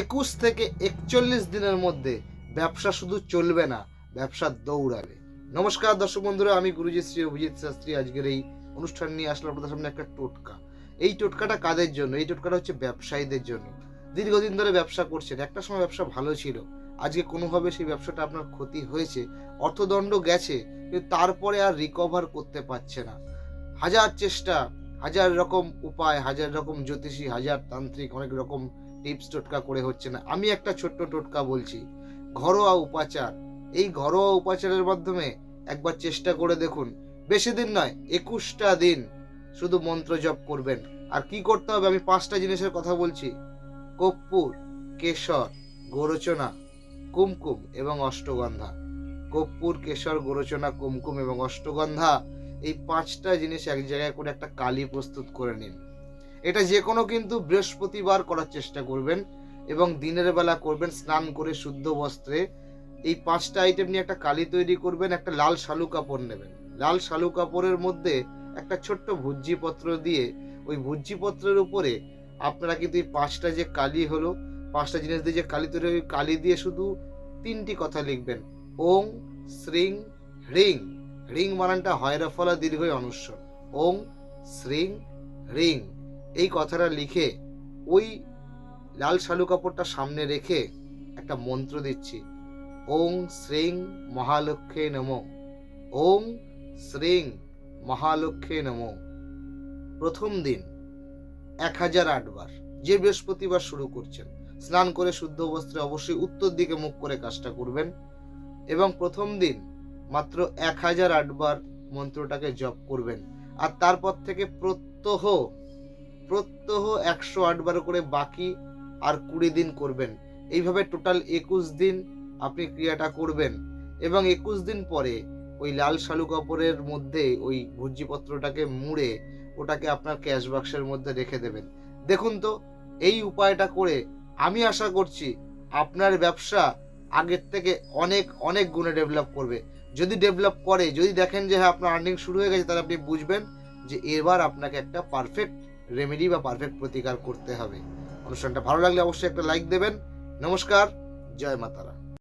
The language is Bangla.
একুশ থেকে একচল্লিশ দিনের মধ্যে ব্যবসা শুধু চলবে না, ব্যবসা দৌড়াবে। নমস্কার দর্শক বন্ধুরা, আমি গুরুজি শ্রী অভিজিৎ শাস্ত্রী। আজকের এই অনুষ্ঠান নিয়ে আসলাম আপনাদের সামনে একটা টোটকা। এই টোটকাটা কাদের জন্য? এই টোটকাটা হচ্ছে ব্যবসায়ীদের জন্য। দীর্ঘদিন ধরে ব্যবসা করছেন, একটা সময় ব্যবসা ভালো ছিল। আজকে কোনোভাবে সেই ব্যবসাটা আপনার ক্ষতি হয়েছে, অর্থদণ্ড গেছে, কিন্তু তারপরে আর রিকভার করতে পারছে না। হাজার চেষ্টা, হাজার রকম উপায়, হাজার রকম জ্যোতিষী, হাজার তান্ত্রিক, অনেক রকম টিপস টোটকা করে হচ্ছে না। আমি একটা ছোট্ট টোটকা বলছি, ঘরোয়া উপাচার। এই ঘরোয়া উপাচারের মাধ্যমে একবার চেষ্টা করে দেখুন। বেশি দিন নয়, একুশটা দিন শুধু মন্ত্র জপ করবেন। আর কি করতে হবে? আমি পাঁচটা জিনিসের কথা বলছি। কর্পূর, কেশর, গোরচনা, কুমকুম এবং অষ্টগন্ধা। কর্পূর, কেশর, গোরচনা, কুমকুম এবং অষ্টগন্ধা, এই পাঁচটা জিনিস এক জায়গায় করে একটা কালি প্রস্তুত করে নিন। এটা যে কোনো কিন্তু বৃহস্পতিবার করার চেষ্টা করবেন এবং দিনের বেলা করবেন, স্নান করে শুদ্ধ বস্ত্রে। এই পাঁচটা আইটেম নিয়ে একটা কালি তৈরি করবেন, একটা লাল শালু কাপড় নেবেন। লাল শালু কাপড়ের মধ্যে একটা ছোট্ট ভুজ্জিপত্র দিয়ে ওই ভুজ্জিপত্রের উপরে আপনারা কিন্তু এই পাঁচটা যে কালি হলো, পাঁচটা জিনিস দিয়ে যে কালি তৈরি ওই কালি দিয়ে শুধু তিনটি কথা লিখবেন। ওং, শ্রিং, হ্রিং। হ্রিং মানানটা হয়রফলা দীর্ঘই অনুস্বর ওং, শ্রিং, হ্রিং। এই কথাটা লিখে ওই লাল শালু কাপড়টা সামনে রেখে একটা মন্ত্র দিচ্ছি। ওং শ্রিং মহালক্ষ্মে নম। ওং শ্রিং মহালক্ষ্মে নম। প্রথম দিন, এক হাজার আটবার যে বৃহস্পতিবার শুরু করছেন, স্নান করে শুদ্ধ বস্ত্রে অবশ্যই উত্তর দিকে মুখ করে কাজটা করবেন এবং প্রথম দিন মাত্র এক হাজার আটবার মন্ত্রটাকে জপ করবেন। আর তারপর থেকে প্রত্যহ প্রত্যহ একশো আটবার করে বাকি আর কুড়ি দিন করবেন। এইভাবে টোটাল একুশ দিন আপনি ক্রিয়াটা করবেন এবং একুশ দিন পরে ওই লাল শালু কাপড়ের মধ্যে ওই ভুজ্জিপত্রটাকে মুড়ে ওটাকে আপনার ক্যাশ বাক্সের মধ্যে রেখে দেবেন। দেখুন তো, এই উপায়টা করে আমি আশা করছি আপনার ব্যবসা আগের থেকে অনেক অনেক গুণে ডেভেলপ করবে। যদি ডেভেলপ করে, যদি দেখেন যে হ্যাঁ আপনার আর্নিং শুরু হয়ে গেছে, তাহলে আপনি বুঝবেন যে এবার আপনাকে একটা পারফেক্ট রেমেডি বা পারফেক্ট প্রতিকার করতে হবে। অনুষ্ঠানটা ভালো লাগলে অবশ্যই একটা লাইক দেবেন। নমস্কার, জয় মাতারা।